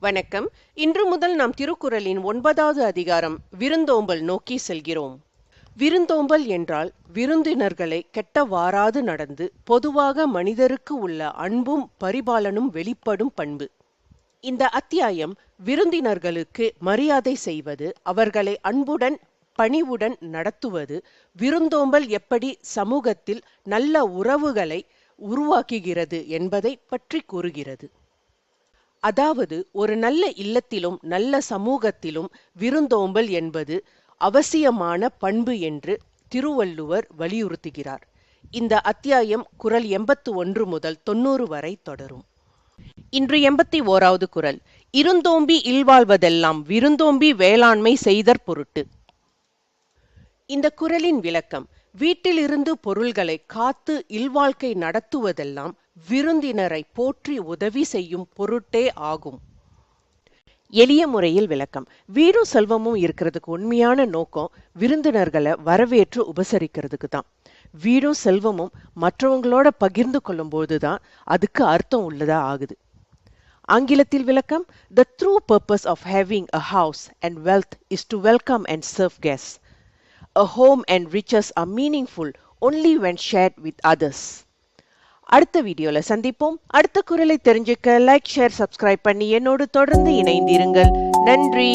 வணக்கம். இன்று முதல் நாம் திருக்குறளின் ஒன்பதாவது அதிகாரம் விருந்தோம்பல் நோக்கி செல்கிறோம். விருந்தோம்பல் என்றால் விருந்தினர்களை கெட்டவாறாது நடந்து பொதுவாக மனிதருக்கு உள்ள அன்பும் பரிபாலனும் வெளிப்படும் பண்பு. இந்த அத்தியாயம் விருந்தினர்களுக்கு மரியாதை செய்வது அவர்களை அன்புடன் பணிவுடன் நடத்துவது விருந்தோம்பல் எப்படி சமூகத்தில் நல்ல உறவுகளை உருவாக்குகிறது என்பதை பற்றி கூறுகிறது. அதாவது ஒரு நல்ல இல்லத்திலும் நல்ல சமூகத்திலும் விருந்தோம்பல் என்பது அவசியமான பண்பு என்று திருவள்ளுவர் வலியுறுத்துகிறார். இந்த அத்தியாயம் குரல் எண்பத்து ஒன்று முதல் தொன்னூறு வரை தொடரும். இன்று எண்பத்தி ஓராவது குரல். இருந்தோம்பி இல்வாழ்வதெல்லாம் விருந்தோம்பி வேளாண்மை செய்தற் பொருட்டு. இந்த குரலின் விளக்கம் வீட்டிலிருந்து பொருள்களை காத்து இல்வாழ்க்கை நடத்துவதெல்லாம் விருந்தினரை போற்றி உதவி செய்யும் பொருட்டே ஆகும். எளிய முறையில் விளக்கம். வீடும் செல்வமும் இருக்கிறதுக்கு உண்மையான நோக்கம் விருந்தினர்களை வரவேற்று உபசரிக்கிறதுக்கு தான். வீடும் செல்வமும் மற்றவங்களோட பகிர்ந்து கொள்ளும் போதுதான் அதுக்கு அர்த்தம் உள்ளதா ஆகுது. ஆங்கிலத்தில் விளக்கம் the true purpose of having a house and wealth is to welcome and serve guests a home and riches are meaningful only when shared with others அடுத்த வீடியோல சந்திப்போம். அடுத்த குரலை தெரிஞ்சுக்க லைக் ஷேர் சப்ஸ்கிரைப் பண்ணி என்னோடு தொடர்ந்து இணைந்திருங்கள். நன்றி.